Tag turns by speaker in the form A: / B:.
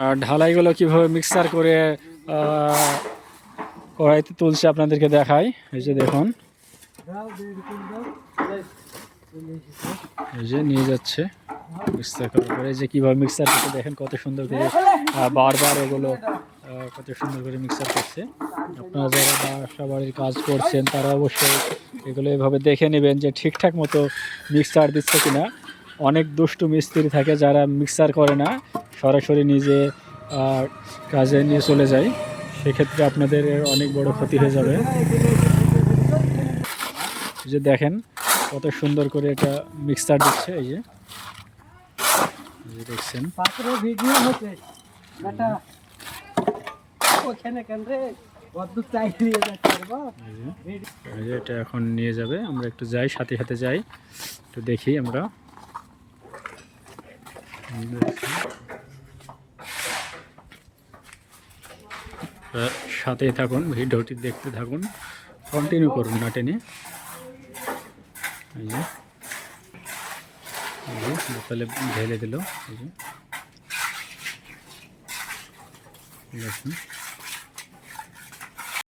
A: আর ঢালাইগুলো কীভাবে মিক্সার করে কড়াইতে তুলছে আপনাদেরকে দেখাই। এই যে দেখুন। এই যে নিয়ে যাচ্ছে মিক্সার করার পরে। যে কীভাবে মিক্সার করতে দেখেন কত সুন্দর করে বারবার এগুলো কত সুন্দর করে মিক্সার করছে। আপনারা যারা বাসা বাড়ির কাজ করছেন তারা অবশ্যই এগুলো এভাবে দেখে নেবেন যে ঠিকঠাক মতো মিক্সার দিচ্ছে কিনা। অনেক দুষ্টু মিস্ত্রি থাকে যারা মিক্সার করে না। সরাসরি নিজে কাজে নিয়ে চলে যায় সেক্ষেত্রে আপনাদের অনেক বড় ক্ষতি হয়ে যাবে। যে দেখেন কত সুন্দর করে এটা মিক্সার দিচ্ছে এই যে। দেখছেন। এটা এখন নিয়ে যাবে। আমরা একটু যাই সাথে সাথে যাই। একটু দেখি আমরা। আহ, সাথেই থাকুন ভিডিওটি দেখতে থাকুন। কন্টিনিউ করুন না টেনে। তাহলে ঢেলে দিল দেখুন।